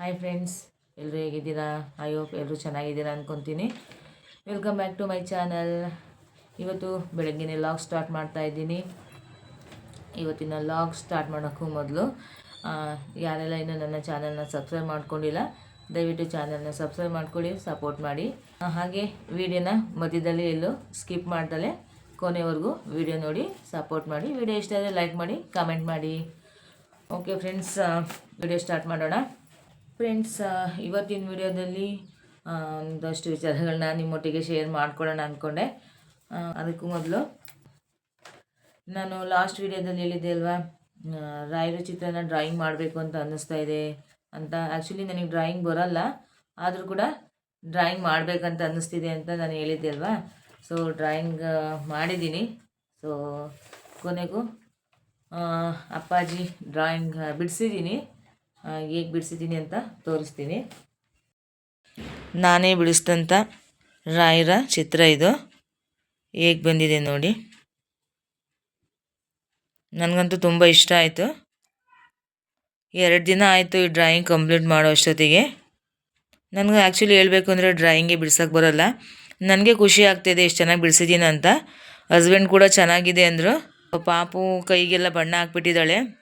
Hi friends ಎಲ್ಲರೂ ಹೇಗಿದ್ದೀರಾ? I hope ಎಲ್ಲರೂ ಚೆನ್ನಾಗಿದ್ದೀರಾ ಅಂದ್ಕೊತೀನಿ welcome back to my channel ಇವತ್ತು ಬೆಳಗ್ಗೆನೇ ಲಾಗ್ ಸ್ಟಾರ್ಟ್ ಮಾಡ್ತಾ ಇದ್ದೀನಿ. ಇವತ್ತಿನ ಲಾಗ್ ಸ್ಟಾರ್ಟ್ ಮಾಡೋಕ್ಕೂ ಮೊದಲು ಯಾರೆಲ್ಲ ಇನ್ನೂ ನನ್ನ ಚಾನಲ್ನ ಸಬ್ಸ್ಕ್ರೈಬ್ ಮಾಡ್ಕೊಂಡಿಲ್ಲ, ದಯವಿಟ್ಟು ಚಾನಲ್ನ ಸಬ್ಸ್ಕ್ರೈಬ್ ಮಾಡ್ಕೊಳ್ಳಿ ಸಪೋರ್ಟ್ ಮಾಡಿ. ಹಾಗೆ ವಿಡಿಯೋನ ಮಧ್ಯದಲ್ಲಿ ಎಲ್ಲೂ ಸ್ಕಿಪ್ ಮಾಡ್ದಲೆ ಕೊನೆವರೆಗೂ ವಿಡಿಯೋ ನೋಡಿ ಸಪೋರ್ಟ್ ಮಾಡಿ. ವಿಡಿಯೋ ಇಷ್ಟ ಆದರೆ ಲೈಕ್ ಮಾಡಿ ಕಾಮೆಂಟ್ ಮಾಡಿ. ಓಕೆ ಫ್ರೆಂಡ್ಸ್ ವಿಡಿಯೋ ಸ್ಟಾರ್ಟ್ ಮಾಡೋಣ. ಫ್ರೆಂಡ್ಸ್ ಇವತ್ತಿನ ವಿಡಿಯೋದಲ್ಲಿ ಒಂದಷ್ಟು ವಿಚಾರಗಳನ್ನ ನಿಮ್ಮೊಟ್ಟಿಗೆ ಶೇರ್ ಮಾಡ್ಕೊಳ್ಳೋಣ ಅಂದ್ಕೊಂಡೆ ಅದಕ್ಕೂ ಮೊದಲು, ನಾನು ಲಾಸ್ಟ್ ವಿಡಿಯೋದಲ್ಲಿ ಹೇಳಿದ್ದೆ ಅಲ್ವಾ ರಾಯರ ಚಿತ್ರನ ಡ್ರಾಯಿಂಗ್ ಮಾಡಬೇಕು ಅಂತ ಅನ್ನಿಸ್ತಾ ಇದೆ ಅಂತ. ಆ್ಯಕ್ಚುಲಿ ನನಗೆ ಡ್ರಾಯಿಂಗ್ ಬರೋಲ್ಲ, ಆದರೂ ಕೂಡ ಡ್ರಾಯಿಂಗ್ ಮಾಡಬೇಕಂತ ಅನ್ನಿಸ್ತಿದೆ ಅಂತ ನಾನು ಹೇಳಿದ್ದೆ ಅಲ್ವಾ. ಸೊ ಡ್ರಾಯಿಂಗ್ ಮಾಡಿದ್ದೀನಿ. ಸೊ ಕೊನೆಗೂ ಅಪ್ಪಾಜಿ ಡ್ರಾಯಿಂಗ್ ಬಿಡಿಸಿದ್ದೀನಿ. ಹೇಗೆ ಬಿಡಿಸಿದ್ದೀನಿ ಅಂತ ತೋರಿಸ್ತೀನಿ. ನಾನೇ ಬಿಡಿಸಿದಂಥ ರಾಯರ ಚಿತ್ರ ಇದು. ಹೇಗೆ ಬಂದಿದೆ ನೋಡಿ. ನನಗಂತೂ ತುಂಬ ಇಷ್ಟ ಆಯಿತು. ಎರಡು ದಿನ ಆಯಿತು ಈ ಡ್ರಾಯಿಂಗ್ ಕಂಪ್ಲೀಟ್ ಮಾಡೋ ಅಷ್ಟೊತ್ತಿಗೆ. ನನಗೆ ಆ್ಯಕ್ಚುಲಿ ಹೇಳಬೇಕು ಅಂದರೆ ಡ್ರಾಯಿಂಗೇ ಬಿಡ್ಸೋಕ್ಕೆ ಬರೋಲ್ಲ. ನನಗೆ ಖುಷಿ ಆಗ್ತಿದೆ ಎಷ್ಟು ಚೆನ್ನಾಗಿ ಬಿಡಿಸಿದ್ದೀನಿ ಅಂತ. ಹಸ್ಬೆಂಡ್ ಕೂಡ ಚೆನ್ನಾಗಿದೆ ಅಂದರು. ಪಾಪು ಕೈಗೆಲ್ಲ ಬಣ್ಣ ಹಾಕ್ಬಿಟ್ಟಿದ್ದಾಳೆ.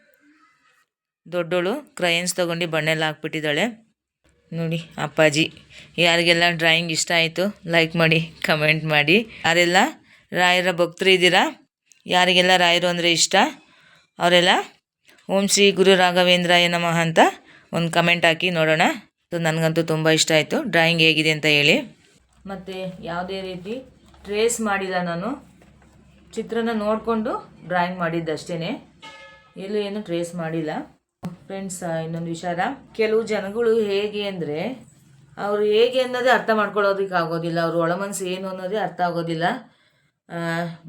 ದೊಡ್ಡೋಳು ಕ್ರಯನ್ಸ್ ತೊಗೊಂಡು ಬಣ್ಣೆಲ್ಲ ಹಾಕ್ಬಿಟ್ಟಿದ್ದಾಳೆ. ನೋಡಿ ಅಪ್ಪಾಜಿ, ಯಾರಿಗೆಲ್ಲ ಡ್ರಾಯಿಂಗ್ ಇಷ್ಟ ಆಯಿತು ಲೈಕ್ ಮಾಡಿ ಕಮೆಂಟ್ ಮಾಡಿ. ಯಾರೆಲ್ಲ ರಾಯರ ಭಕ್ತರು ಇದ್ದೀರಾ? ಯಾರಿಗೆಲ್ಲ ರಾಯರು ಅಂದರೆ ಇಷ್ಟ? ಅವರೆಲ್ಲ ಓಂ ಶ್ರೀ ಗುರು ರಾಘವೇಂದ್ರಾಯ ನಮಃ ಅಂತ ಒಂದು ಕಮೆಂಟ್ ಹಾಕಿ ನೋಡೋಣ. ಸೊ ನನಗಂತೂ ತುಂಬ ಇಷ್ಟ ಆಯಿತು. ಡ್ರಾಯಿಂಗ್ ಹೇಗಿದೆ ಅಂತ ಹೇಳಿ. ಮತ್ತು ಯಾವುದೇ ರೀತಿ ಟ್ರೇಸ್ ಮಾಡಿಲ್ಲ ನಾನು. ಚಿತ್ರನ ನೋಡಿಕೊಂಡು ಡ್ರಾಯಿಂಗ್ ಮಾಡಿದ್ದಷ್ಟೇ ಎಲ್ಲೂ ಏನು ಟ್ರೇಸ್ ಮಾಡಿಲ್ಲ. ಫ್ರೆಂಡ್ಸ್ ಇನ್ನೊಂದು ವಿಚಾರ. ಕೆಲವು ಜನಗಳು ಹೇಗೆ ಅಂದರೆ, ಅವರು ಹೇಗೆ ಅನ್ನೋದೇ ಅರ್ಥ ಮಾಡ್ಕೊಳ್ಳೋದಕ್ಕೆ ಆಗೋದಿಲ್ಲ. ಅವ್ರ ಒಳಮನಸ್ಸು ಏನು ಅನ್ನೋದೇ ಅರ್ಥ ಆಗೋದಿಲ್ಲ.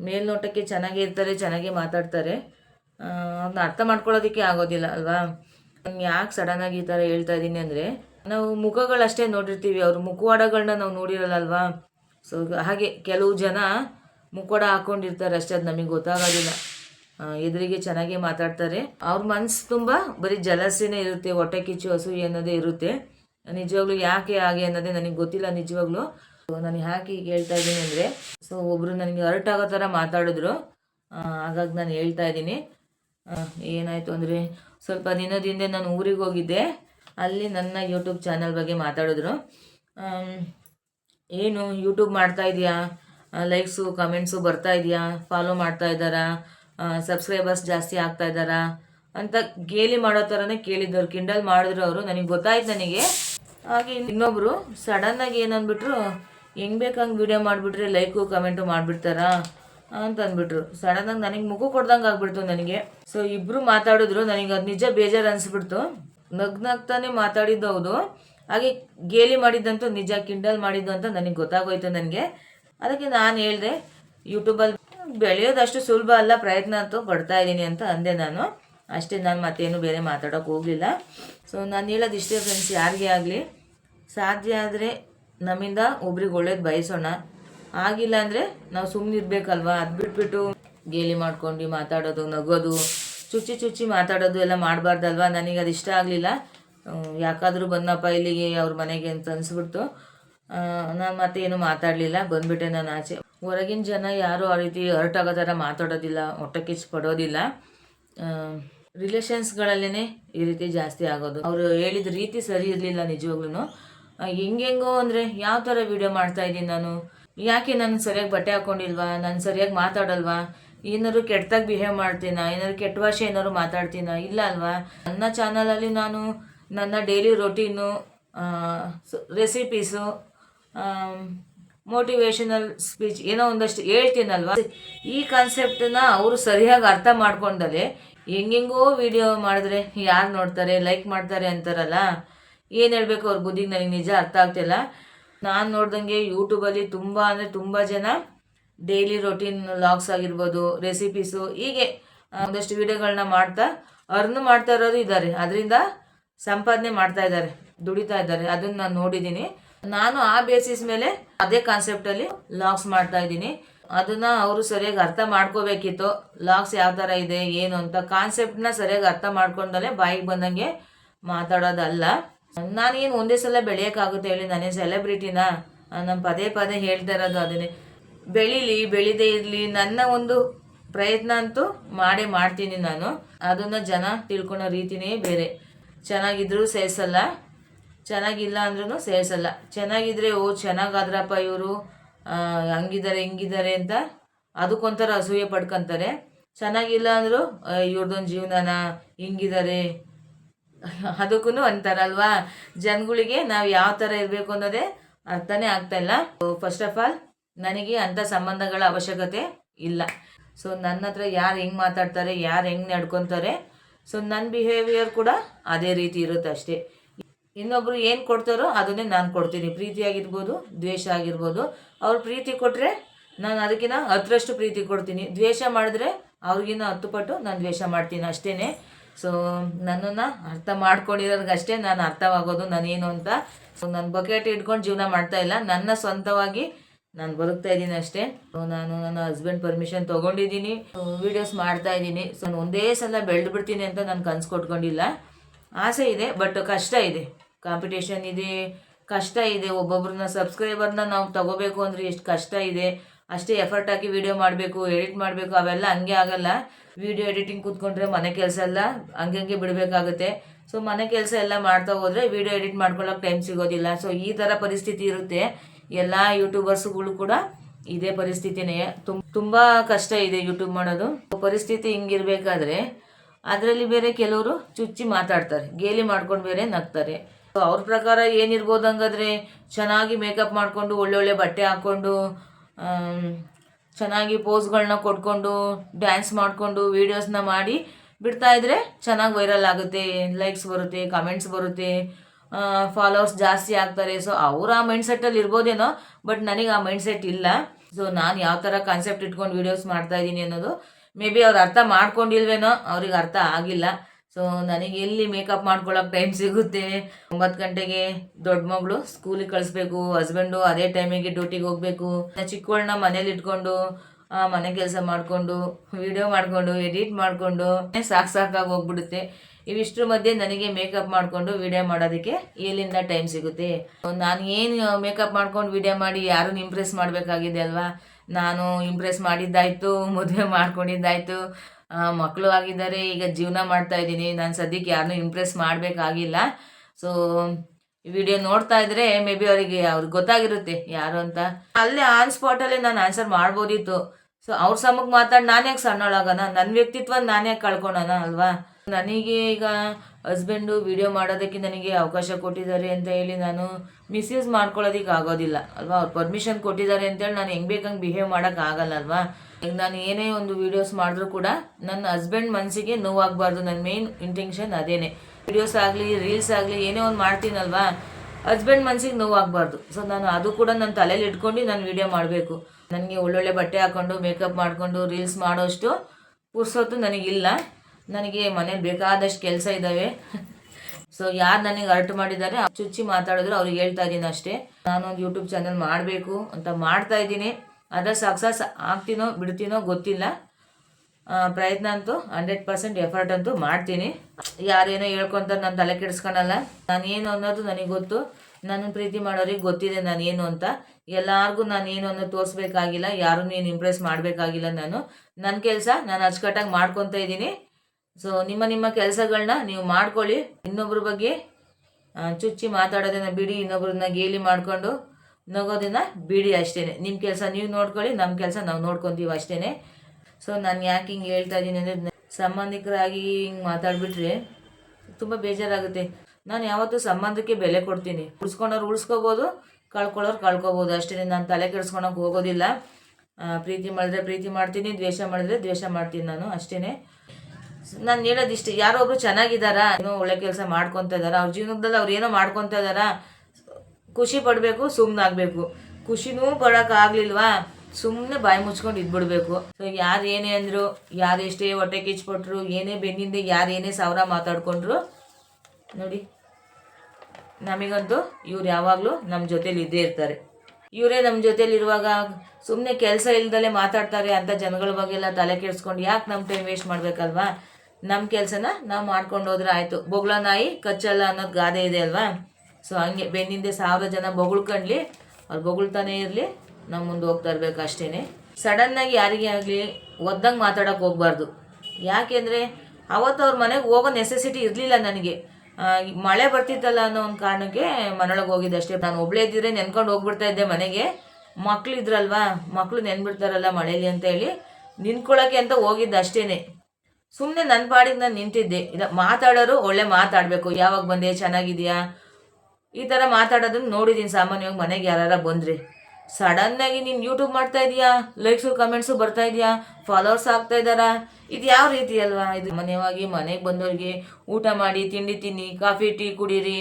ಮೇಲ್ನೋಟಕ್ಕೆ ಚೆನ್ನಾಗೇ ಇರ್ತಾರೆ, ಚೆನ್ನಾಗೇ ಮಾತಾಡ್ತಾರೆ. ಅವ್ರನ್ನ ಅರ್ಥ ಮಾಡ್ಕೊಳ್ಳೋದಕ್ಕೆ ಆಗೋದಿಲ್ಲ, ಅಲ್ವಾ? ಯಾಕೆ ಸಡನ್ನಾಗಿ ಈ ಥರ ಹೇಳ್ತಾ ಇದ್ದೀನಿ ಅಂದರೆ, ನಾವು ಮುಖಗಳಷ್ಟೇ ನೋಡಿರ್ತೀವಿ. ಅವ್ರ ಮುಖವಾಡಗಳನ್ನ ನಾವು ನೋಡಿರಲ್ಲ, ಅಲ್ವಾ? ಸೊ ಹಾಗೆ ಕೆಲವು ಜನ ಮುಖವಾಡ ಹಾಕ್ಕೊಂಡಿರ್ತಾರೆ ಅಷ್ಟೇ, ಅದು ನಮಗೆ ಗೊತ್ತಾಗೋದಿಲ್ಲ. ಎದುರಿಗೆ ಚೆನ್ನಾಗಿ ಮಾತಾಡ್ತಾರೆ. ಅವ್ರ ಮನ್ಸು ತುಂಬ ಬರೀ ಜಲಸಿನೇ ಇರುತ್ತೆ, ಹೊಟ್ಟೆ ಕಿಚ್ಚು ಹಸು ಅನ್ನೋದೇ ಇರುತ್ತೆ. ನಿಜವಾಗ್ಲೂ ಯಾಕೆ ಹಾಗೆ ಅನ್ನೋದೇ ನನಗೆ ಗೊತ್ತಿಲ್ಲ, ನಿಜವಾಗ್ಲೂ. ನಾನು ಯಾಕೆ ಈಗ ಹೇಳ್ತಾ ಇದ್ದೀನಿ ಅಂದರೆ ಸೊ ಒಬ್ಬರು ನನಗೆ ಹರ್ಟ್ ಆಗೋ ಥರ ಮಾತಾಡಿದ್ರು. ಹಾಗಾಗಿ ನಾನು ಹೇಳ್ತಾ ಇದ್ದೀನಿ. ಏನಾಯಿತು ಅಂದರೆ, ಸ್ವಲ್ಪ ದಿನದಿಂದ ನಾನು ಊರಿಗೆ ಹೋಗಿದ್ದೆ. ಅಲ್ಲಿ ನನ್ನ ಯೂಟ್ಯೂಬ್ ಚಾನಲ್ ಬಗ್ಗೆ ಮಾತಾಡಿದ್ರು. ಏನು ಯೂಟ್ಯೂಬ್ ಮಾಡ್ತಾ ಇದೆಯಾ? ಲೈಕ್ಸು ಕಮೆಂಟ್ಸು ಬರ್ತಾ ಇದೆಯಾ? ಫಾಲೋ ಮಾಡ್ತಾ ಇದ್ದಾರಾ? ಸಬ್ಸ್ಕ್ರೈಬರ್ಸ್ ಜಾಸ್ತಿ ಆಗ್ತಾ ಇದ್ದಾರಾ ಅಂತ ಗೇಲಿ ಮಾಡೋ ಥರನೇ ಕೇಳಿದ್ದವ್ರು. ಕಿಂಡಲ್ ಮಾಡಿದ್ರು ಅವರು. ನನಗೆ ಗೊತ್ತಾಯ್ತು ನನಗೆ. ಹಾಗೆ ಇನ್ನೊಬ್ಬರು ಸಡನ್ನಾಗಿ ಏನಂದ್ಬಿಟ್ರು, ಹೆಂಗೆ ಬೇಕಂಗೆ ವಿಡಿಯೋ ಮಾಡಿಬಿಟ್ರೆ ಲೈಕು ಕಮೆಂಟು ಮಾಡಿಬಿಡ್ತಾರಾ? ಅಂತ ಅಂದ್ಬಿಟ್ರು. ಸಡನ್ನಾಗಿ ನನಗೆ ಮುಖ ಕೊಡ್ದಂಗೆ ಆಗ್ಬಿಡ್ತು ನನಗೆ. ಸೊ ಇಬ್ಬರು ಮಾತಾಡಿದ್ರು. ನನಗೆ ಅದು ನಿಜ ಬೇಜಾರು ಅನಿಸ್ಬಿಡ್ತು. ನಗ್ನಗ್ತಾನೆ ಮಾತಾಡಿದ್ದು ಹೌದು ಹಾಗೆ ಗೇಲಿ ಮಾಡಿದ್ದಂತೂ ನಿಜ ಕಿಂಡಲ್ ಮಾಡಿದ್ದು ಅಂತ ನನಗೆ ಗೊತ್ತಾಗೋಯ್ತು ನನಗೆ. ಅದಕ್ಕೆ ನಾನು ಹೇಳಿದೆ ಯೂಟ್ಯೂಬಲ್ಲಿ ಬೆಳೆಯೋದಷ್ಟು ಸುಲಭ ಅಲ್ಲ, ಪ್ರಯತ್ನ ಅಂತೂ ಪಡ್ತಾ ಇದ್ದೀನಿ ಅಂತ ಅಂದೆ ನಾನು. ಅಷ್ಟೇ ನಾನು ಮತ್ತೇನು ಬೇರೆ ಮಾತಾಡೋಕೆ ಹೋಗಲಿಲ್ಲ. ಸೊ ನಾನು ಹೇಳೋದು ಇಷ್ಟೇ ಫ್ರೆಂಡ್ಸ್ ಯಾರಿಗೇ ಆಗಲಿ, ಸಾಧ್ಯ ಆದರೆ ನಮ್ಮಿಂದ ಒಬ್ರಿಗೆ ಒಳ್ಳೇದು ಬಯಸೋಣ. ಆಗಿಲ್ಲ ಅಂದರೆ ನಾವು ಸುಮ್ಮನೆ ಇರಬೇಕಲ್ವಾ? ಅದು ಬಿಟ್ಬಿಟ್ಟು ಗೇಲಿ ಮಾಡ್ಕೊಂಡು ಮಾತಾಡೋದು, ನಗೋದು, ಚುಚ್ಚಿ ಚುಚ್ಚಿ ಮಾತಾಡೋದು ಎಲ್ಲ ಮಾಡಬಾರ್ದಲ್ವಾ? ನನಗೆ ಅದು ಇಷ್ಟ ಆಗಲಿಲ್ಲ. ಯಾಕಾದರೂ ಬಂದಪ್ಪ ಇಲ್ಲಿಗೆ ಅವ್ರ ಮನೆಗೆ ಅಂತ ಅನಿಸ್ಬಿಡ್ತು. ನಾನು ಮತ್ತೆ ಏನು ಮಾತಾಡಲಿಲ್ಲ, ಬಂದ್ಬಿಟ್ಟೆ ನಾನು ಆಚೆ. ಹೊರಗಿನ ಜನ ಯಾರೂ ಆ ರೀತಿ ಹರ್ಟ್ ಆಗೋ ಥರ ಮಾತಾಡೋದಿಲ್ಲ, ಹೊಟ್ಟೆ ಕಿಚ್ಚು ಪಡೋದಿಲ್ಲ. ರಿಲೇಷನ್ಸ್ಗಳಲ್ಲೇ ಈ ರೀತಿ ಜಾಸ್ತಿ ಆಗೋದು. ಅವರು ಹೇಳಿದ ರೀತಿ ಸರಿ ಇರಲಿಲ್ಲ ನಿಜವಾಗ್ಲೂ ಹೆಂಗೆಂಗೋ ಅಂದರೆ ಯಾವ ಥರ ವೀಡಿಯೋ ಮಾಡ್ತಾ ಇದ್ದೀನಿ ನಾನು? ಯಾಕೆ ನಾನು ಸರಿಯಾಗಿ ಬಟ್ಟೆ ಹಾಕ್ಕೊಂಡಿಲ್ವಾ ನಾನು ಸರಿಯಾಗಿ ಮಾತಾಡಲ್ವಾ? ಏನಾದ್ರು ಕೆಟ್ಟದಾಗಿ ಬಿಹೇವ್ ಮಾಡ್ತೀನ? ಏನಾದ್ರು ಕೆಟ್ಟ ಭಾಷೆ ಏನಾದ್ರು ಮಾತಾಡ್ತೀನಾ? ಇಲ್ಲ ಅಲ್ವಾ? ನನ್ನ ಚಾನಲಲ್ಲಿ ನಾನು ನನ್ನ daily routine recipes motivational speech ಏನೋ ಒಂದಷ್ಟು ಹೇಳ್ತೀನಲ್ವಾ? ಈ ಕಾನ್ಸೆಪ್ಟನ್ನ ಅವರು ಸರಿಯಾಗಿ ಅರ್ಥ ಮಾಡ್ಕೊಂಡಲೆ ಹೆಂಗೆಂಗೋ ವಿಡಿಯೋ ಮಾಡಿದ್ರೆ ಯಾರು ನೋಡ್ತಾರೆ ಲೈಕ್ ಮಾಡ್ತಾರೆ ಅಂತಾರಲ್ಲ, ಏನು ಹೇಳಬೇಕು ಅವ್ರ ಬುದ್ಧಿಗೆ ನನಗೆ ನಿಜ ಅರ್ಥ ಆಗ್ತಿಲ್ಲ. ನಾನು ನೋಡ್ದಂಗೆ ಯೂಟ್ಯೂಬಲ್ಲಿ ತುಂಬ ಅಂದರೆ ತುಂಬ ಜನ ಡೈಲಿ ರೊಟೀನ್ ಲಾಗ್ಸ್ ಆಗಿರ್ಬೋದು ರೆಸಿಪೀಸು ಹೀಗೆ ಒಂದಷ್ಟು ವಿಡಿಯೋಗಳನ್ನ ಮಾಡ್ತಾ ಅರ್ನ್ ಮಾಡ್ತಾ ಇರೋರು ಇದ್ದಾರೆ. ಅದರಿಂದ ಸಂಪಾದನೆ ಮಾಡ್ತಾ ಇದ್ದಾರೆ, ದುಡಿತಾ ಇದ್ದಾರೆ. ಅದನ್ನು ನಾನು ನೋಡಿದ್ದೀನಿ ನಾನು ಆ ಬೇಸಿಸ್ ಮೇಲೆ ಅದೇ ಕಾನ್ಸೆಪ್ಟಲ್ಲಿ ಲಾಕ್ಸ್ ಮಾಡ್ತಾ ಇದ್ದೀನಿ. ಅದನ್ನ ಅವರು ಸರಿಯಾಗಿ ಅರ್ಥ ಮಾಡ್ಕೋಬೇಕಿತ್ತು. ಲಾಕ್ಸ್ ಯಾವ ಥರ ಇದೆ, ಏನು ಅಂತ ಕಾನ್ಸೆಪ್ಟ್ನ ಸರಿಯಾಗಿ ಅರ್ಥ ಮಾಡ್ಕೊಂಡಲ್ಲೇ ಬಾಯಿಗೆ ಬಂದಂಗೆ ಮಾತಾಡೋದಲ್ಲ. ನಾನೇನು ಒಂದೇ ಸಲ ಬೆಳೆಯೋಕ್ಕಾಗುತ್ತೆ ಹೇಳಿ ನಾನೇ ಸೆಲೆಬ್ರಿಟಿನ ನಾನು ಪದೇ ಪದೇ ಹೇಳ್ತಾ ಇರೋದು ಅದನ್ನೇ ಬೆಳೀಲಿ, ಬೆಳಿದೇ ಇರಲಿ, ನನ್ನ ಒಂದು ಪ್ರಯತ್ನ ಅಂತೂ ಮಾಡೇ ಮಾಡ್ತೀನಿ ನಾನು. ಅದನ್ನು ಜನ ತಿಳ್ಕೊಳ್ಳೋ ರೀತಿನೇ ಬೇರೆ. ಚೆನ್ನಾಗಿದ್ರೂ ಸೇರಿಸಲ್ಲ. ಚೆನ್ನಾಗಿಲ್ಲ ಅಂದ್ರೂ ಸೇರಿಸಲ್ಲ. ಚೆನ್ನಾಗಿದ್ರೆ, ಓ, ಚೆನ್ನಾಗಾದ್ರಪ್ಪ ಇವರು. ಹಂಗಿದ್ದಾರೆ ಹಿಂಗಿದ್ದಾರೆ ಅಂತ ಅದಕ್ಕೊಂಥರ ಅಸೂಯೆ ಪಡ್ಕೊತಾರೆ. ಚೆನ್ನಾಗಿಲ್ಲ ಅಂದರು ಇವ್ರದ್ದೊಂದು ಜೀವನನ ಹಿಂಗಿದ್ದಾರೆ ಅದಕ್ಕೂ ಅಂತಾರಲ್ವಾ ಜನಗಳಿಗೆ ನಾವು ಯಾವ ಥರ ಇರಬೇಕು ಅನ್ನೋದೇ ಅರ್ಥನೇ ಆಗ್ತಾ ಇಲ್ಲ. ಫಸ್ಟ್ ಆಫ್ ಆಲ್ ನನಗೆ ಅಂಥ ಸಂಬಂಧಗಳ ಅವಶ್ಯಕತೆ ಇಲ್ಲ. ಸೊ ನನ್ನ ಹತ್ರ ಯಾರು ಹೆಂಗೆ ಮಾತಾಡ್ತಾರೆ, ಯಾರು ಹೆಂಗೆ ನಡ್ಕೊತಾರೆ ಸೊ ನನ್ನ ಬಿಹೇವಿಯರ್ ಕೂಡ ಅದೇ ರೀತಿ ಇರುತ್ತೆ ಅಷ್ಟೇ. ಇನ್ನೊಬ್ರು ಏನು ಕೊಡ್ತಾರೋ ಅದನ್ನೇ ನಾನು ಕೊಡ್ತೀನಿ. ಪ್ರೀತಿ ಆಗಿರ್ಬೋದು, ದ್ವೇಷ ಆಗಿರ್ಬೋದು. ಅವ್ರು ಪ್ರೀತಿ ಕೊಟ್ಟರೆ ನಾನು ಅದಕ್ಕಿಂತ ಹತ್ತರಷ್ಟು ಪ್ರೀತಿ ಕೊಡ್ತೀನಿ. ದ್ವೇಷ ಮಾಡಿದ್ರೆ ಅವ್ರಿಗಿನ್ನ ಹತ್ತು ಪಟ್ಟು ನಾನು ದ್ವೇಷ ಮಾಡ್ತೀನಿ ಅಷ್ಟೇ ಸೊ ನನ್ನನ್ನು ಅರ್ಥ ಮಾಡ್ಕೊಂಡಿರೋರ್ಗಷ್ಟೇ ನಾನು ಅರ್ಥವಾಗೋದು, ನಾನೇನು ಅಂತ. ಸೊ ನಾನು ಬಕೆಟ್ ಇಟ್ಕೊಂಡು ಜೀವನ ಮಾಡ್ತಾ ಇಲ್ಲ. ನನ್ನ ಸ್ವಂತವಾಗಿ ನಾನು ಬದುಕ್ತಾ ಇದ್ದೀನಿ ಅಷ್ಟೇ. ಸೊ ನಾನು ನನ್ನ ಹಸ್ಬೆಂಡ್ ಪರ್ಮಿಷನ್ ತೊಗೊಂಡಿದ್ದೀನಿ. ವೀಡಿಯೋಸ್ ಮಾಡ್ತಾ ಇದ್ದೀನಿ. ಸೊ ನಾನು ಒಂದೇ ಸಲ ಬೆಳೆದು ಬಿಡ್ತೀನಿ ಅಂತ ನಾನು ಕನ್ಸು ಕೊಟ್ಕೊಂಡಿಲ್ಲ. ಆಸೆ ಇದೆ ಬಟ್ ಕಷ್ಟ ಇದೆ. ಕಾಂಪಿಟೇಷನ್ ಇದೆ, ಕಷ್ಟ ಇದೆ. ಒಬ್ಬೊಬ್ರನ್ನ ಸಬ್ಸ್ಕ್ರೈಬರ್ನ ನಾವು ತಗೋಬೇಕು ಅಂದರೆ ಎಷ್ಟು ಕಷ್ಟ ಇದೆ. ಅಷ್ಟೇ ಎಫರ್ಟ್ ಹಾಕಿ ವೀಡಿಯೋ ಮಾಡಬೇಕು ಎಡಿಟ್ ಮಾಡಬೇಕು, ಅವೆಲ್ಲ ಹಂಗೆ ಆಗಲ್ಲ. ವೀಡಿಯೋ ಎಡಿಟಿಂಗ್ ಕೂತ್ಕೊಂಡ್ರೆ ಮನೆ ಕೆಲಸ ಎಲ್ಲ ಹಂಗೆ ಹಂಗೆ ಬಿಡಬೇಕಾಗುತ್ತೆ. ಸೊ ಮನೆ ಕೆಲಸ ಎಲ್ಲ ಮಾಡ್ತಾ ಹೋದರೆ ವೀಡಿಯೋ ಎಡಿಟ್ ಮಾಡ್ಕೊಳ್ಳೋಕೆ ಟೈಮ್ ಸಿಗೋದಿಲ್ಲ. ಸೊ ಈ ಥರ ಪರಿಸ್ಥಿತಿ ಇರುತ್ತೆ. ಎಲ್ಲ ಯೂಟ್ಯೂಬರ್ಸ್ಗಳು ಕೂಡ ಇದೇ ಪರಿಸ್ಥಿತಿನೇ. ತುಂಬ ತುಂಬ ಕಷ್ಟ ಇದೆ ಯೂಟ್ಯೂಬ್ ಮಾಡೋದು. ಪರಿಸ್ಥಿತಿ ಹಿಂಗಿರ್ಬೇಕಾದ್ರೆ ಅದರಲ್ಲಿ ಬೇರೆ ಕೆಲವರು ಚುಚ್ಚಿ ಮಾತಾಡ್ತಾರೆ. ಗೇಲಿ ಮಾಡ್ಕೊಂಡು ಬೇರೆ ನಗ್ತಾರೆ. ಅವ್ರ ಪ್ರಕಾರ ಏನಿರ್ಬೋದು ಹಂಗಾದ್ರೆ ಚೆನ್ನಾಗಿ ಮೇಕಪ್ ಮಾಡಿಕೊಂಡು, ಒಳ್ಳೊಳ್ಳೆ ಬಟ್ಟೆ ಹಾಕ್ಕೊಂಡು ಚೆನ್ನಾಗಿ ಪೋಸ್ಗಳನ್ನ ಕೊಟ್ಕೊಂಡು ಡ್ಯಾನ್ಸ್ ಮಾಡಿಕೊಂಡು ವೀಡಿಯೋಸ್ನ ಮಾಡಿ ಬಿಡ್ತಾ ಇದ್ರೆ ಚೆನ್ನಾಗಿ ವೈರಲ್ ಆಗುತ್ತೆ. ಲೈಕ್ಸ್ ಬರುತ್ತೆ ಕಮೆಂಟ್ಸ್ ಬರುತ್ತೆ. ಫಾಲೋವರ್ಸ್ ಜಾಸ್ತಿ ಆಗ್ತಾರೆ. ಸೊ ಅವ್ರು ಆ ಮೈಂಡ್ ಸೆಟ್ಟಲ್ಲಿ ಇರ್ಬೋದೇನೋ ಬಟ್ ನನಗೆ ಆ ಮೈಂಡ್ ಸೆಟ್ ಇಲ್ಲ. ಸೊ ನಾನು ಯಾವ ಥರ ಕಾನ್ಸೆಪ್ಟ್ ಇಟ್ಕೊಂಡು ವೀಡಿಯೋಸ್ ಮಾಡ್ತಾ ಇದ್ದೀನಿ ಅನ್ನೋದು ಮೇ ಬಿ ಅವ್ರು ಅರ್ಥ ಮಾಡ್ಕೊಂಡಿಲ್ವೇನೋ, ಅವ್ರಿಗೆ ಅರ್ಥ ಆಗಿಲ್ಲ. ಸೊ ನನಗೆ ಎಲ್ಲಿ ಮೇಕಪ್ ಮಾಡ್ಕೊಳ್ಳೋಕೆ ಟೈಮ್ ಸಿಗುತ್ತೆ? ಒಂಬತ್ತು ಗಂಟೆಗೆ ದೊಡ್ಡ ಮಗಳು ಸ್ಕೂಲಿಗೆ ಕಳಿಸ್ಬೇಕು ಹಸ್ಬೆಂಡು ಅದೇ ಟೈಮಿಗೆ ಡ್ಯೂಟಿಗೆ ಹೋಗಬೇಕು. ಚಿಕ್ಕವಳನ್ನ ಮನೇಲಿ ಇಟ್ಕೊಂಡು ಮನೆ ಕೆಲಸ ಮಾಡಿಕೊಂಡು ವಿಡಿಯೋ ಮಾಡಿಕೊಂಡು ಎಡಿಟ್ ಮಾಡಿಕೊಂಡು ಸಾಕು ಸಾಕಾಗಿ ಹೋಗ್ಬಿಡುತ್ತೆ. ಇವಿಷ್ಟ್ರ ಮಧ್ಯೆ ನನಗೆ ಮೇಕಪ್ ಮಾಡಿಕೊಂಡು ವಿಡಿಯೋ ಮಾಡೋದಕ್ಕೆ ಎಲ್ಲಿಂದ ಟೈಮ್ ಸಿಗುತ್ತೆ? ನಾನು ಏನು ಮೇಕಪ್ ಮಾಡ್ಕೊಂಡು ವಿಡಿಯೋ ಮಾಡಿ ಯಾರನ್ನು ಇಂಪ್ರೆಸ್ ಮಾಡಬೇಕಾಗಿದೆ ಅಲ್ವಾ? ನಾನು ಇಂಪ್ರೆಸ್ ಮಾಡಿದ್ದಾಯಿತು, ಮದುವೆ ಮಾಡ್ಕೊಂಡಿದ್ದಾಯ್ತು. ಮಕ್ಕಳು ಆಗಿದ್ದಾರೆ, ಈಗ ಜೀವನ ಮಾಡ್ತಾ ಇದ್ದೀನಿ. ನಾನು ಸದ್ಯಕ್ಕೆ ಯಾರನ್ನೂ ಇಂಪ್ರೆಸ್ ಮಾಡಬೇಕಾಗಿಲ್ಲ. ಸೊ ವಿಡಿಯೋ ನೋಡ್ತಾ ಇದ್ರೆ ಮೇ ಬಿ ಅವರಿಗೆ ಅವ್ರಿಗೆ ಗೊತ್ತಾಗಿರುತ್ತೆ ಯಾರು ಅಂತ. ಅಲ್ಲೇ ಆನ್ ಸ್ಪಾಟಲ್ಲೇ ನಾನು ಆನ್ಸರ್ ಮಾಡ್ಬೋದಿತ್ತು. ಸೊ ಅವ್ರ ಸಮಕ್ಕೆ ಮಾತಾಡಿ ನಾನೇ ಸಣ್ಣೊಳಗನ ನನ್ನ ವ್ಯಕ್ತಿತ್ವ ನಾನೇ ಕಳ್ಕೊಳೋಣ ಅಲ್ವಾ? ನನಗೆ ಈಗ ಹಸ್ಬೆಂಡು ವೀಡಿಯೋ ಮಾಡೋದಕ್ಕೆ ನನಗೆ ಅವಕಾಶ ಕೊಟ್ಟಿದ್ದಾರೆ ಅಂತ ಹೇಳಿ ನಾನು ಮಿಸ್ಯೂಸ್ ಮಾಡ್ಕೊಳ್ಳೋದಕ್ಕೆ ಆಗೋದಿಲ್ಲ, ಅಲ್ವಾ? ಅವ್ರು ಪರ್ಮಿಷನ್ ಕೊಟ್ಟಿದ್ದಾರೆ ಅಂತೇಳಿ ನಾನು ಹೆಂಗೆ ಬೇಕಂಗೆ ಬಿಹೇವ್ ಮಾಡೋಕ್ಕಾಗಲ್ಲ ಅಲ್ವಾ? ಈಗ ನಾನು ಏನೇ ಒಂದು ವೀಡಿಯೋಸ್ ಮಾಡಿದ್ರು ಕೂಡ ನನ್ನ ಹಸ್ಬೆಂಡ್ ಮನಸ್ಸಿಗೆ ನೋವಾಗಬಾರ್ದು. ನನ್ನ ಮೇನ್ ಇಂಟೆನ್ಷನ್ ಅದೇನೆ. ವಿಡಿಯೋಸ್ ಆಗಲಿ ರೀಲ್ಸ್ ಆಗಲಿ, ಏನೇ ಒಂದು ಮಾಡ್ತೀನಲ್ವಾ? ಹಸ್ಬೆಂಡ್ ಮನ್ಸಿಗೆ ನೋವಾಗಬಾರ್ದು. ಸೊ ನಾನು ಅದು ಕೂಡ ನನ್ನ ತಲೆಯಲ್ಲಿ ಇಟ್ಕೊಂಡು ನಾನು ವೀಡಿಯೋ ಮಾಡಬೇಕು. ನನಗೆ ಒಳ್ಳೊಳ್ಳೆ ಬಟ್ಟೆ ಹಾಕ್ಕೊಂಡು ಮೇಕಪ್ ಮಾಡಿಕೊಂಡು ರೀಲ್ಸ್ ಮಾಡೋಷ್ಟು ಪುರ್ಸೊತ್ತು ನನಗಿಲ್ಲ. ನನಗೆ ಮನೇಲಿ ಬೇಕಾದಷ್ಟು ಕೆಲಸ ಇದ್ದಾವೆ ಸೊ ಯಾರು ನನಗೆ ಅರ್ಟ್ ಮಾಡಿದ್ದಾರೆ ಚುಚ್ಚಿ ಮಾತಾಡಿದ್ರು, ಅವ್ರಿಗೆ ಹೇಳ್ತಾ ಇದ್ದೀನಿ ಅಷ್ಟೇ. ನಾನೊಂದು ಯೂಟ್ಯೂಬ್ ಚಾನಲ್ ಮಾಡಬೇಕು ಅಂತ ಮಾಡ್ತಾ ಇದ್ದೀನಿ. ಅದರ ಸಕ್ಸಸ್ ಆಗ್ತೀನೋ, ಬಿಡ್ತೀನೋ ಗೊತ್ತಿಲ್ಲ. ಪ್ರಯತ್ನ ಅಂತೂ ಹಂಡ್ರೆಡ್ ಪರ್ಸೆಂಟ್ ಎಫರ್ಟ್ ಅಂತೂ ಮಾಡ್ತೀನಿ. ಯಾರೇನೋ ಹೇಳ್ಕೊಂತಾರೆ, ನಾನು ತಲೆ ಕೆಡಿಸ್ಕೊಳಲ್ಲ. ನಾನು ಏನು ಅನ್ನೋದು ನನಗೆ ಗೊತ್ತು. ನನ್ನ ಪ್ರೀತಿ ಮಾಡೋರಿಗೆ ಗೊತ್ತಿದೆ ನಾನು ಏನು ಅಂತ. ಎಲ್ಲಾರ್ಗೂ ನಾನು ಏನು ಅನ್ನೋದು ತೋರಿಸ್ಬೇಕಾಗಿಲ್ಲ. ಯಾರನ್ನೂ ಏನು ಇಂಪ್ರೆಸ್ ಮಾಡಬೇಕಾಗಿಲ್ಲ ನಾನು. ನನ್ನ ಕೆಲಸ ನಾನು ಅಚ್ಚುಕಟ್ಟಾಗಿ ಮಾಡ್ಕೊತಾ ಇದ್ದೀನಿ. ಸೊ ನಿಮ್ಮ ನಿಮ್ಮ ಕೆಲಸಗಳನ್ನ ನೀವು ಮಾಡ್ಕೊಳ್ಳಿ. ಇನ್ನೊಬ್ರ ಬಗ್ಗೆ ಚುಚ್ಚಿ ಮಾತಾಡೋದನ್ನು ಬಿಡಿ, ಇನ್ನೊಬ್ರನ್ನ ಗೇಲಿ ಮಾಡಿಕೊಂಡು ನಗೋದನ್ನ ಬಿಡಿ ಅಷ್ಟೇ ನಿಮ್ಮ ಕೆಲಸ ನೀವು ನೋಡ್ಕೊಳ್ಳಿ ನಮ್ಮ ಕೆಲಸ ನಾವು ನೋಡ್ಕೊತೀವಿ ಅಷ್ಟೇ ಸೊ ನಾನು ಯಾಕೆ ಹಿಂಗೆ ಹೇಳ್ತಾ ಇದ್ದೀನಿ ಅಂದರೆ ಸಂಬಂಧಿಕರಾಗಿ ಹಿಂಗೆ ಮಾತಾಡಿಬಿಟ್ರೆ ತುಂಬ ಬೇಜಾರಾಗುತ್ತೆ. ನಾನು ಯಾವತ್ತೂ ಸಂಬಂಧಕ್ಕೆ ಬೆಲೆ ಕೊಡ್ತೀನಿ. ಉಳಿಸ್ಕೊಂಡವ್ರು ಉಳಿಸ್ಕೋಬೋದು, ಕಳ್ಕೊಳ್ಳೋರು ಕಳ್ಕೊಬೋದು. ಅಷ್ಟೇ ನಾನು ತಲೆ ಕೆಡಿಸ್ಕೊಳಕ್ಕೆ ಹೋಗೋದಿಲ್ಲ. ಪ್ರೀತಿ ಮಾಡಿದ್ರೆ ಪ್ರೀತಿ ಮಾಡ್ತೀನಿ, ದ್ವೇಷ ಮಾಡಿದ್ರೆ ದ್ವೇಷ ಮಾಡ್ತೀನಿ ನಾನು ಅಷ್ಟೇ ನಾನು ಹೇಳೋದಿಷ್ಟು ಯಾರೋ ಒಬ್ರು ಚೆನ್ನಾಗಿದ್ದಾರಾ ಏನೋ ಒಳ್ಳೆ ಕೆಲಸ ಮಾಡ್ಕೊತಾ ಇದಾರ ಅವ್ರ ಜೀವನದಲ್ಲಿ ಅವ್ರು ಏನೋ ಮಾಡ್ಕೊತಾ ಇದಾರ ಖುಷಿ ಪಡಬೇಕು ಸುಮ್ಮನಾಗಬೇಕು ಖುಷಿನೂ ಪಡೋಕ್ಕಾಗಲಿಲ್ವಾ ಸುಮ್ಮನೆ ಬಾಯಿ ಮುಚ್ಕೊಂಡು ಇದ್ಬಿಡ್ಬೇಕು. ಸೊ ಯಾರು ಏನೇ ಅಂದರು, ಯಾರು ಎಷ್ಟೇ ಹೊಟ್ಟೆ ಕಿಚ್ಕೊಟ್ರು ಏನೇ ಬೆನ್ನಿಂದ ಯಾರು ಏನೇ ಸಾವಿರ ಮಾತಾಡ್ಕೊಂಡ್ರು, ನೋಡಿ. ನಮಗಂತೂ ಇವ್ರು ಯಾವಾಗಲೂ ನಮ್ಮ ಜೊತೇಲಿ ಇದ್ದೇ ಇರ್ತಾರೆ. ಇವರೇ ನಮ್ಮ ಜೊತೇಲಿ ಇರುವಾಗ ಸುಮ್ಮನೆ ಕೆಲಸ ಇಲ್ದಲೇ ಮಾತಾಡ್ತಾರೆ ಅಂತ ಜನಗಳ ಬಗ್ಗೆ ಎಲ್ಲ ತಲೆ ಕೆಡಿಸ್ಕೊಂಡು ಯಾಕೆ ನಮ್ಮ ಟೈಮ್ ವೇಸ್ಟ್ ಮಾಡಬೇಕಲ್ವಾ? ನಮ್ಮ ಕೆಲಸನ ನಾವು ಮಾಡ್ಕೊಂಡು ಹೋದ್ರೆ ಆಯಿತು. ಬೊಗಳ ನಾಯಿ, ಕಚ್ಚಲ್ಲ ಅನ್ನೋದು ಗಾದೆ ಇದೆ ಅಲ್ವಾ? ಸೊ ಹಂಗೆ ಬೆನ್ನಿಂದೆ ಸಾವಿರ ಜನ ಬೊಗಳ್ಕೊಂಡ್ಲಿ ಅವ್ರು ಬೊಗಳ್ತಾನೆ ಇರಲಿ ನಮ್ಮ ಮುಂದೆ ಹೋಗ್ತಾ ಇರ್ಬೇಕು ಅಷ್ಟೇ ಸಡನ್ನಾಗಿ ಯಾರಿಗೇ ಆಗಲಿ, ಒದ್ದಂಗೆ ಮಾತಾಡೋಕೆ ಹೋಗ್ಬಾರ್ದು. ಯಾಕೆಂದರೆ ಅವತ್ತು ಅವ್ರ ಮನೆಗೆ ಹೋಗೋ ನೆಸೆಸಿಟಿ ಇರಲಿಲ್ಲ ನನಗೆ. ಮಳೆ ಬರ್ತಿತ್ತಲ್ಲ ಅನ್ನೋ ಒಂದು ಕಾರಣಕ್ಕೆ ಮನೆಯೊಳಗೆ ಹೋಗಿದ್ದೆ ಅಷ್ಟೇ. ನಾನು ಒಬ್ಳೇ ಇದ್ದಿದ್ರೆ ನೆನ್ಕೊಂಡು ಹೋಗ್ಬಿಡ್ತಾ ಇದ್ದೆ ಮನೆಗೆ. ಮಕ್ಳು ಇದ್ರಲ್ವಾ? ಮಕ್ಕಳು ನೆನ್ಬಿಡ್ತಾರಲ್ಲ ಮಳೇಲಿ ಅಂತ ಹೇಳಿ. ಅಂತ ಹೋಗಿದ್ದೆ ಅಷ್ಟೇನೆ. ಸುಮ್ಮನೆ ನನ್ನ ಪಾಡಿಗೆ ನಾನು ನಿಂತಿದ್ದೆ. ಇದು ಮಾತಾಡೋರು ಒಳ್ಳೆ ಮಾತಾಡಬೇಕು. ಯಾವಾಗ ಬಂದೆ, ಚೆನ್ನಾಗಿದೆಯಾ? ಈ ಥರ ಮಾತಾಡೋದನ್ನ ನೋಡಿದ್ದೀನಿ ಸಾಮಾನ್ಯವಾಗಿ ಮನೆಗೆ ಯಾರು ಬಂದ್ರಿ. ಸಡನ್ನಾಗಿ ನೀನು ಯೂಟ್ಯೂಬ್ ಮಾಡ್ತಾ ಇದೀಯಾ? ಲೈಕ್ಸು ಕಮೆಂಟ್ಸು ಬರ್ತಾ ಇದೆಯಾ? ಫಾಲೋವರ್ಸ್ ಆಗ್ತಾ ಇದ್ದಾರಾ? ಇದು ಯಾವ ರೀತಿ ಅಲ್ವಾ? ಇದು ಸಾಮಾನ್ಯವಾಗಿ ಮನೆಗೆ ಬಂದವ್ರಿಗೆ ಊಟ ಮಾಡಿ, ತಿಂಡಿ ತಿನ್ನಿ, ಕಾಫಿ, ಟೀ ಕುಡೀರಿ.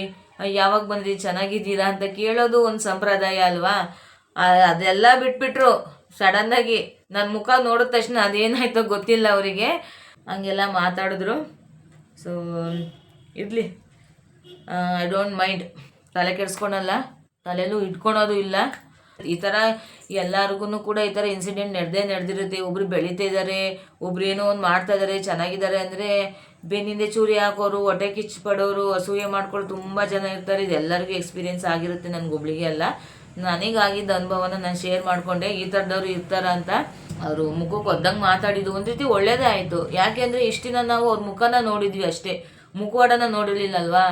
ಯಾವಾಗ ಬಂದ್ರಿ? ಚೆನ್ನಾಗಿದ್ದೀರಾ ಅಂತ ಕೇಳೋದು ಒಂದು ಸಂಪ್ರದಾಯ ಅಲ್ವಾ? ಅದೆಲ್ಲ ಬಿಟ್ಬಿಟ್ರು. ಸಡನ್ನಾಗಿ ನನ್ನ ಮುಖ ನೋಡಿದ ತಕ್ಷಣ ಅದೇನಾಯ್ತೋ ಗೊತ್ತಿಲ್ಲ ಅವರಿಗೆ. ಹಂಗೆಲ್ಲ ಮಾತಾಡಿದ್ರು. ಸೊ ಇರಲಿ. ಐ ಡೋಂಟ್ ಮೈಂಡ್ ತಲೆ ಕೆಡಿಸ್ಕೊಳಲ್ಲ. ತಲೆಯಲ್ಲೂ ಇಟ್ಕೊಳೋದು ಇಲ್ಲ. ಈ ಥರ ಎಲ್ಲರಿಗೂ ಕೂಡ ಈ ಥರ ಇನ್ಸಿಡೆಂಟ್ ನಡೆದೇ ನಡೆದಿರುತ್ತೆ. ಒಬ್ರು ಬೆಳೀತಾ ಇದ್ದಾರೆ ಒಬ್ರು ಏನೋ ಒಂದು ಮಾಡ್ತಾ ಇದ್ದಾರೆ ಚೆನ್ನಾಗಿದ್ದಾರೆ ಅಂದರೆ ಬೆನ್ನಿಂದೆ ಚೂರಿ ಹಾಕೋರು, ಹೊಟ್ಟೆ ಕಿಚ್ಚು ಪಡೋರು, ಅಸೂಯೆ ಮಾಡ್ಕೊಳ್ಳೋ ತುಂಬ ಜನ ಇರ್ತಾರೆ. ಇದೆಲ್ಲರಿಗೂ ಎಕ್ಸ್ಪೀರಿಯೆನ್ಸ್ ಆಗಿರುತ್ತೆ ನನಗೊಬ್ಳಿಗೆ ಅಲ್ಲ. ನನಗಾಗಿದ್ದ ಅನುಭವನ ನಾನು ಶೇರ್ ಮಾಡಿಕೊಂಡೆ. ಈ ಥರದವ್ರು ಇರ್ತಾರ ಅಂತ ಅವರು ಮುಖಕ್ಕೆ ಒದ್ದಂಗೆ ಮಾತಾಡಿದ್ದು ಒಂದು ರೀತಿ ಒಳ್ಳೇದೇ ಆಯಿತು. ಯಾಕೆಂದರೆ ಇಷ್ಟು ದಿನ ನಾವು ಅವ್ರ ಮುಖನ ನೋಡಿದ್ವಿ ಅಷ್ಟೇ. ಮುಖವಾಡನ ನೋಡಿರ್ಲಿಲ್ಲಲ್ವಾ?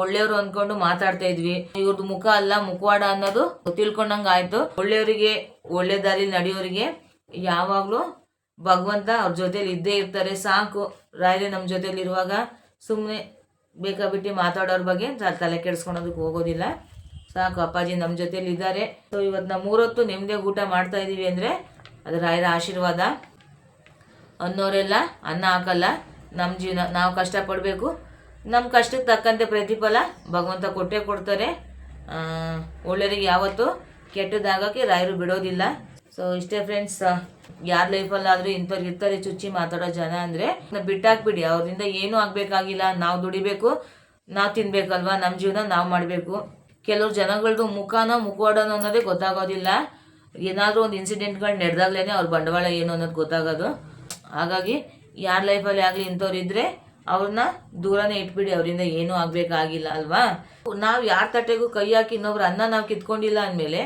ಒಳ್ಳೆಯವರು ಅಂದ್ಕೊಂಡು ಮಾತಾಡ್ತಾ ಇದ್ವಿ. ಇವ್ರದ್ದು ಮುಖ ಅಲ್ಲ, ಮುಖವಾಡ ಅನ್ನೋದು ತಿಳ್ಕೊಂಡಂಗೆ ಆಯ್ತು. ಒಳ್ಳೆಯವರಿಗೆ, ಒಳ್ಳೆ ದಾರಿ ನಡೆಯೋರಿಗೆ ಯಾವಾಗಲೂ ಭಗವಂತ ಅವ್ರ ಜೊತೆಲಿ ಇದ್ದೇ ಇರ್ತಾರೆ. ಸಾಕು. ರಾಯರೇ ನಮ್ಮ ಜೊತೆಲಿ ಇರುವಾಗ ಸುಮ್ಮನೆ ಬೇಕಾಬಿಟ್ಟು ಮಾತಾಡೋರ ಬಗ್ಗೆ ತಲೆ ಕೆಡಿಸ್ಕೊಳೋದಕ್ಕೆ ಹೋಗೋದಿಲ್ಲ. ಸಾಕು ಅಪ್ಪಾಜಿ ನಮ್ಮ ಜೊತೆಲಿ ಇದ್ದಾರೆ ಸೊ ಇವತ್ತು ನಾವು ಮೂರೊತ್ತು ನೆಮ್ಮದಿ ಊಟ ಮಾಡ್ತಾ ಇದ್ದೀವಿ ಅಂದರೆ ಅದು ರಾಯರ ಆಶೀರ್ವಾದ. ಅನ್ನೋರೆಲ್ಲ ಅನ್ನ ಹಾಕಲ್ಲ ನಮ್ಮ ಜೀವನ ನಾವು ಕಷ್ಟಪಡಬೇಕು ನಮ್ಮ ಕಷ್ಟಕ್ಕೆ ತಕ್ಕಂತೆ ಪ್ರತಿಫಲ ಭಗವಂತ ಕೊಟ್ಟೇ ಕೊಡ್ತಾರೆ. ಒಳ್ಳೆಯರಿಗೆ ಯಾವತ್ತೂ ಕೆಟ್ಟದಾಗಕ್ಕೆ ರಾಯರು ಬಿಡೋದಿಲ್ಲ. ಸೊ ಇಷ್ಟೇ ಫ್ರೆಂಡ್ಸ್ ಯಾರ ಲೈಫಲ್ಲಾದರೂ ಇಂಥವ್ರು ಇರ್ತಾರೆ ಚುಚ್ಚಿ ಮಾತಾಡೋ ಜನ ಅಂದರೆ ಬಿಟ್ಟಾಕ್ಬಿಡಿ. ಅವ್ರಿಂದ ಏನೂ ಆಗಬೇಕಾಗಿಲ್ಲ. ನಾವು ದುಡಿಬೇಕು, ನಾವು ತಿನ್ಬೇಕಲ್ವಾ? ನಮ್ಮ ಜೀವನ ನಾವು ಮಾಡಬೇಕು. ಕೆಲವ್ರು ಜನಗಳದು ಮುಖನೋ ಮುಖವಾಡನೋ ಅನ್ನೋದೇ ಗೊತ್ತಾಗೋದಿಲ್ಲ. ಏನಾದರೂ ಒಂದು ಇನ್ಸಿಡೆಂಟ್ಗಳು ನಡೆದಾಗ್ಲೇ ಅವ್ರ ಬಂಡವಾಳ ಏನು ಅನ್ನೋದು ಗೊತ್ತಾಗೋದು. ಹಾಗಾಗಿ ಯಾರ ಲೈಫಲ್ಲಿ ಆಗಲಿ ಇಂಥವ್ರು ಇದ್ದರೆ ಅವ್ರನ್ನ ದೂರನೇ ಇಟ್ಬಿಡಿ, ಅವರಿಂದ ಏನೂ ಆಗಬೇಕಾಗಿಲ್ಲ, ಅಲ್ವಾ? ನಾವು ಯಾರ ತಟ್ಟೆಗೂ ಕೈ ಹಾಕಿ ಇನ್ನೊಬ್ರು ಅನ್ನ ನಾವು ಕಿತ್ಕೊಂಡಿಲ್ಲ ಅಂದಮೇಲೆ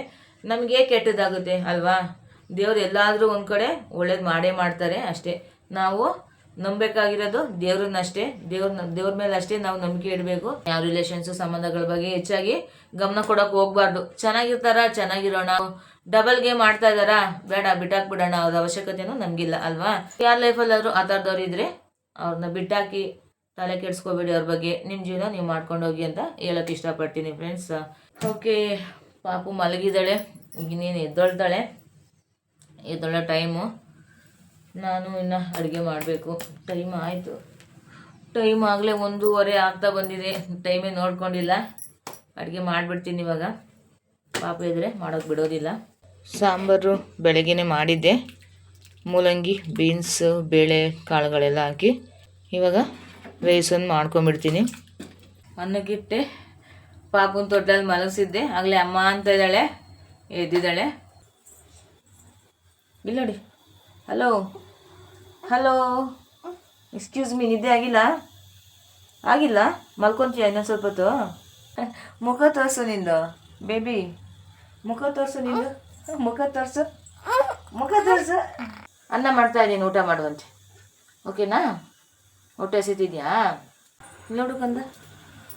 ನಮಗೆ ಕೆಟ್ಟದಾಗುತ್ತೆ, ಅಲ್ವಾ? ದೇವ್ರು ಎಲ್ಲಾದರೂ ಒಂದು ಕಡೆ ಒಳ್ಳೇದು ಮಾಡೇ ಮಾಡ್ತಾರೆ ಅಷ್ಟೇ. ನಾವು ನಂಬೇಕಾಗಿರೋದು ದೇವ್ರನ್ನಷ್ಟೇ. ದೇವ್ರ ದೇವ್ರ ಮೇಲೆ ಅಷ್ಟೇ ನಾವು ನಂಬಿಕೆ ಇಡಬೇಕು. ಯಾವ ರಿಲೇಷನ್ಸು ಸಂಬಂಧಗಳ ಬಗ್ಗೆ ಹೆಚ್ಚಾಗಿ ಗಮನ ಕೊಡೋಕೆ ಹೋಗ್ಬಾರ್ದು. ಚೆನ್ನಾಗಿರ್ತಾರ? ಚೆನ್ನಾಗಿರೋಣ. ಡಬಲ್ ಗೇಮ್ ಆಡ್ತಾ ಇದಾರಾ ಬೇಡ, ಬಿಟ್ಟಾಕ್ಬಿಡೋಣ. ಅವ್ರ ಅವಶ್ಯಕತೆನೂ ನಮಗಿಲ್ಲ, ಅಲ್ವಾ? ಯಾರ ಲೈಫಲ್ಲಾದರೂ ಆ ಥರದವ್ರು ಇದ್ರೆ ಅವ್ರನ್ನ ಬಿಟ್ಟಾಕಿ ತಲೆ ಕೆಡಿಸ್ಕೋಬೇಡಿ ಅವ್ರ ಬಗ್ಗೆ. ನಿಮ್ಮ ಜೀವನ ನೀವು ಮಾಡ್ಕೊಂಡು ಹೋಗಿ ಅಂತ ಹೇಳೋಕೆ ಇಷ್ಟಪಡ್ತೀನಿ ಫ್ರೆಂಡ್ಸ್ ಓಕೆ ಪಾಪು ಮಲಗಿದ್ದಾಳೆ. ಇನ್ನೇನು ನೀನು ಎದ್ದೊಳ್ತಾಳೆ. ಎದ್ದೊಳ್ಳೋ ಟೈಮು ನಾನು ಇನ್ನು ಅಡುಗೆ ಮಾಡಬೇಕು. ಟೈಮ್ ಆಯಿತು. ಟೈಮ್ ಆಗಲೇ ಒಂದೂವರೆ ಆಗ್ತಾ ಬಂದಿದೆ. ಟೈಮೇ ನೋಡ್ಕೊಂಡಿಲ್ಲ. ಅಡುಗೆ ಮಾಡಿಬಿಡ್ತೀನಿ ಇವಾಗ. ಪಾಪ ಇದ್ದರೆ ಮಾಡೋಕ್ಕೆ ಬಿಡೋದಿಲ್ಲ. ಸಾಂಬಾರು ಬೆಳಗ್ಗೆ ಮಾಡಿದ್ದೆ. ಮೂಲಂಗಿ, ಬೀನ್ಸು, ಬೇಳೆ, ಕಾಳುಗಳೆಲ್ಲ ಹಾಕಿ ಇವಾಗ ರೈಸನ್ನು ಮಾಡ್ಕೊಂಬಿಡ್ತೀನಿ ಅನ್ನಕ್ಕಿಟ್ಟೆ ಪಾಪನ ತೊಟ್ಟಲ್ಲಿ ಮಲಗಿಸಿದ್ದೆ. ಆಗಲೇ ಅಮ್ಮ ಅಂತ ಇದ್ದಾಳೆ. ಎದ್ದಿದ್ದಾಳೆ. ಇಲ್ಲ ನೋಡಿ ಹಲೋ. ಹಲೋ ಎಕ್ಸ್ಕ್ಯೂಸ್ ಮೀ ನಿದ್ದೆ ಆಗಿಲ್ಲ? ಆಗಿಲ್ಲ? ಮಲ್ಕೊಂತೀಯ ಇನ್ನೊಂದು ಸ್ವಲ್ಪ ಹೊತ್ತು? ಮುಖ ತೋರಿಸು ನಿಂದು. ಬೇಬಿ ಮುಖ ತೋರಿಸು ನಿಂದು. ಮುಖ ತೋರಿಸು. ಮುಖ ತೋರಿಸು. ಅನ್ನ ಮಾಡ್ತಾ ಇದ್ದೀನಿ, ಊಟ ಮಾಡುವಂತೆ. ಓಕೆನಾ ಹೊಟ್ಟೆ ಹಸಿತಿದ್ಯಾ? ನೋಡು ಕಂದ.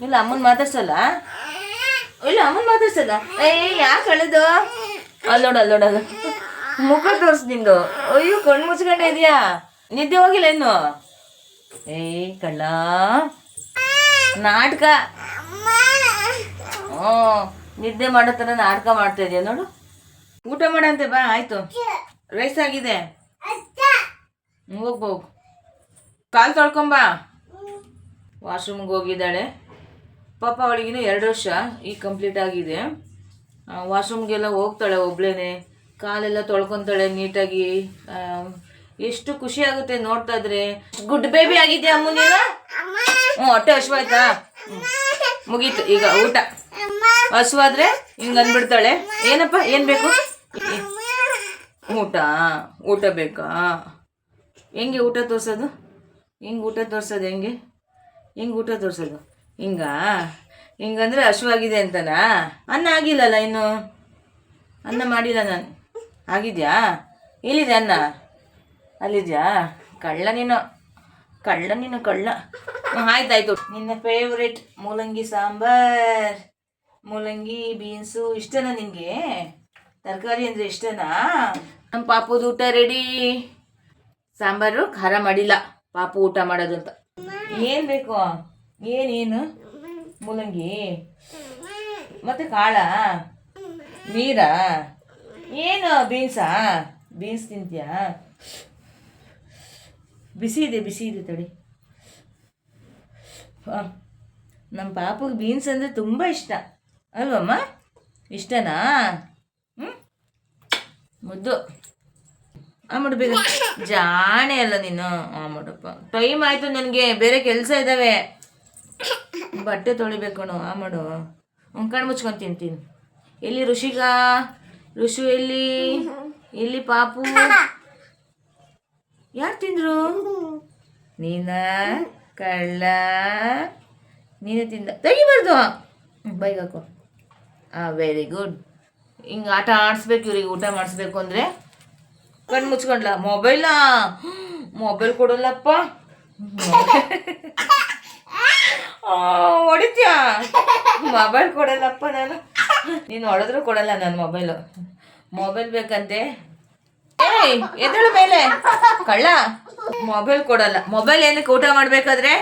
ಇಲ್ಲ, ಅಮ್ಮನ ಮಾತಾಡ್ಸಲ್ಲ? ಇಲ್ಲ, ಅಮ್ಮನ ಮಾತಾಡ್ಸಲ್ಲ. ಏ ಯಾಕೆ ಕಳೆದು ಅಲ್ಲೋಡು ಅಲ್ಲೋಡು ಅಲ್ಲ ಮುಖ ತೋರಿಸು ನಿಂದು. ಅಯ್ಯೋ, ಕಣ್ಣು ಮುಚ್ಕೊಂಡೆ ಇದೆಯಾ? ನಿದ್ದೆ ಹೋಗಿಲ್ಲ ಇನ್ನು. ಏ, ಕಳ್ಳ. ನಾಟಕ. ಹ್ಞೂ ನಿದ್ದೆ ಮಾಡೋ ಥರ ನಾಟಕ ಮಾಡ್ತಾ ಇದೆಯಾ ನೋಡು. ಊಟ ಮಾಡಂತೆ, ಬಾ, ಆಯ್ತು. ರೈಸ್ ಆಗಿದೆ. ಹೋಗ್ಬೋಗು ಕಾಲು ತೊಳ್ಕೊಂಬಾ ವಾಶ್ರೂಮ್ಗೆ ಹೋಗಿದ್ದಾಳೆ. ಪಾಪ ಅವಳಿಗಿನ್ನೂ ಎರಡು ವರ್ಷ ಈಗ ಕಂಪ್ಲೀಟ್ ಆಗಿದೆ. ವಾಶ್ರೂಮ್ಗೆಲ್ಲ ಹೋಗ್ತಾಳೆ ಒಬ್ಳೇನೆ. ಕಾಲೆಲ್ಲ ತೊಳ್ಕೊತಾಳೆ ನೀಟಾಗಿ. ಎಷ್ಟು ಖುಷಿ ಆಗುತ್ತೆ ನೋಡ್ತಾ ಇದ್ರೆ. ಗುಡ್ ಬೇಬಿ ಆಗಿದ್ಯಾ ಅಮ್ಮ ನೀನು? ಹ್ಞೂ ಹೊಟ್ಟೆ ಹಸುವಾಯ್ತಾ. ಮುಗೀತು, ಈಗ ಊಟ. ಹಸುವಾದ್ರೆ ಹಿಂಗೆ ಅಂದ್ಬಿಡ್ತಾಳೆ. ಏನಪ್ಪ, ಏನು ಬೇಕು? ಊಟ ಊಟ ಬೇಕಾ? ಹೆಂಗೆ ಊಟ ತೋರ್ಸೋದು? ಹಿಂಗೆ ಊಟ ತೋರ್ಸೋದು ಹೆಂಗೆ? ಹಿಂಗೆ ಊಟ ತೋರ್ಸೋದು? ಹಿಂಗಾ? ಹಿಂಗಂದ್ರೆ ಹಸುವಾಗಿದೆ ಅಂತನಾ? ಅನ್ನ ಆಗಿಲ್ಲಲ್ಲ ಇನ್ನು? ಅನ್ನ ಮಾಡಿಲ್ಲ ನಾನು. ಆಗಿದ್ಯಾ? ಎಲ್ಲಿದೆ ಅನ್ನ? ಅಲ್ಲಿದ್ಯಾ? ಕಳ್ಳ ನೀನು. ಕಳ್ಳ ನೀನು, ಕಳ್ಳ. ಆಯ್ತಾಯ್ತು ನಿನ್ನ ಫೇವ್ರೆಟ್ ಮೂಲಂಗಿ ಸಾಂಬಾರ್. ಮೂಲಂಗಿ, ಬೀನ್ಸು, ಇಷ್ಟನಾ ನಿನಗೆ? ತರಕಾರಿ ಅಂದರೆ ಇಷ್ಟನಾ? ನಮ್ಮ ಪಾಪುದು ಊಟ ರೆಡಿ ಸಾಂಬಾರು ಖಾರ ಮಾಡಿಲ್ಲ. ಪಾಪು ಊಟ ಮಾಡೋದು ಅಂತ. ಏನು ಬೇಕು? ಏನೇನು? ಮೂಲಂಗಿ. ಮತ್ತೆ ಕಾಳ? ನೀರಾ ಏನು, ಬೀನ್ಸಾ? ಬೀನ್ಸ್ ತಿಂತೀಯಾ? ಬಿಸಿ ಇದೆ ಬಿಸಿ ಇದೆ ತಡಿ. ನಮ್ಮ ಪಾಪಗೆ ಬೀನ್ಸ್ ಅಂದರೆ ತುಂಬ ಇಷ್ಟ. ಅಲ್ವಮ್ಮ? ಇಷ್ಟನಾ? ಹ್ಞೂ ಮುದ್ದು. ಆ ಮಾಡು ಬೇಗ. ಜಾಣೆ ಅಲ್ಲ ನೀನು. ಆ ಮಾಡಪ್ಪ ಟೈಮ್ ಆಯಿತು ನನಗೆ, ಬೇರೆ ಕೆಲಸ ಇದ್ದಾವೆ ಬಟ್ಟೆ ತೊಳಿಬೇಕು ಆಮಡು ಕಣ್ಣು ಮುಚ್ಕೊಂಡು ತಿಂತೀನಿ. ಎಲ್ಲಿ ಋಷಿಗ? ಋಷು ಎಲ್ಲಿ? ಎಲ್ಲಿ ಪಾಪು? ಯಾರು ತಿಂದ್ರು? ನೀನ? ಕಳ್ಳ? ನೀನೇ ತಿಂದ. ತೆಗಿಬಾರ್ದು ಬೈಗೆ ಹಾಕು. ಹಾಂ ವೆರಿ ಗುಡ್ ಹಿಂಗೆ ಆಟ ಆಡಿಸ್ಬೇಕು ಇವ್ರಿಗೆ ಊಟ ಮಾಡಿಸ್ಬೇಕು ಅಂದರೆ ಕಣ್ಣು ಮುಚ್ಕೊಂಡ್ಲ. ಮೊಬೈಲ ಮೊಬೈಲ್ ಕೊಡಲ್ಲಪ್ಪ. ಹೊಡಿತೀಯ ಹೊಡಿತ್ಯಾ? ಮೊಬೈಲ್ ಕೊಡಲ್ಲಪ್ಪ ನಾನು. ನೀನು ಹೊಡೆದ್ರು ಕೊಡಲ್ಲ ನಾನು ಮೊಬೈಲು. ಮೊಬೈಲ್ ಬೇಕಂತೆ? ಏಯ್ ಎದಳ ಮೇಲೆ. ಕಳ್ಳ ಮೊಬೈಲ್ ಕೊಡಲ್ಲ. ಮೊಬೈಲ್ ಏನಕ್ಕೆ ಊಟ ಮಾಡಬೇಕಾದ್ರೆ?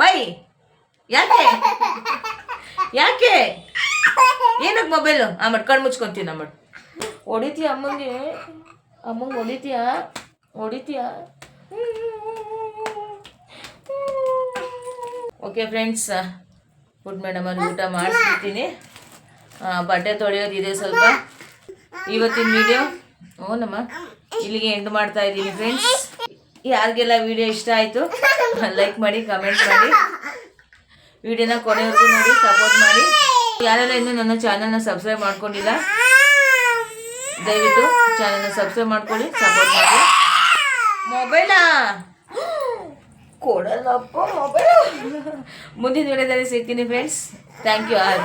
ವೈ ಯಾಕೆ? ಯಾಕೆ? ಏನಕ್ಕೆ ಮೊಬೈಲು? ಆ ಮಟ್ ಕಣ್ಣು ಮುಚ್ಕೊಂತೀನಿ ಮಟ್ ಹೊಡಿತೀಯ ಅಮ್ಮಂಗೆ? ಅಮ್ಮಂಗೆ ಹೊಡಿತೀಯ? ಹೊಡಿತೀಯ? ಓಕೆ ಫ್ರೆಂಡ್ಸ್ ಫುಡ್ ಮೇಡಮ್ ಅಲ್ಲಿ ಊಟ ಮಾಡಿಸ್ಬಿಡ್ತೀನಿ. ಬಟ್ಟೆ ಬಟ್ಟೆ ತೊಳೆಯೋದಿದೆ ಸ್ವಲ್ಪ. ಇವತ್ತಿನ ವಿಡಿಯೋ. ಓನಮ್ಮ ಇಲ್ಲಿಗೆ ಎಂಡ್ ಮಾಡ್ತಾ ಇದ್ದೀನಿ ಫ್ರೆಂಡ್ಸ್ ಯಾರಿಗೆಲ್ಲ ವಿಡಿಯೋ ಇಷ್ಟ ಆಯಿತು ಲೈಕ್ ಮಾಡಿ ಕಮೆಂಟ್ ಮಾಡಿ. ವಿಡಿಯೋನ ಕೊನೆವರೆಗೂ ನೋಡಿ ಸಪೋರ್ಟ್ ಮಾಡಿ. ಯಾರೆಲ್ಲ ಇನ್ನೂ ನನ್ನ ಚಾನಲ್ನ ಸಬ್ಸ್ಕ್ರೈಬ್ ಮಾಡ್ಕೊಂಡಿಲ್ಲ, ದಯವಿಟ್ಟು ಚಾನಲ್ನ ಸಬ್ಸ್ಕ್ರೈಬ್ ಮಾಡ್ಕೊಳ್ಳಿ ಸಪೋರ್ಟ್ ಮಾಡಿ. ಮೊಬೈಲಾ? ಕೊಡಲ್ಲಪ್ಪ, ಮೊಬೈಲ್. ಮುಂದಿನ ವಿಡಿಯೋದಲ್ಲಿ ಸಿಗ್ತೀನಿ ಫ್ರೆಂಡ್ಸ್ ಥ್ಯಾಂಕ್ ಯು ಆಲ್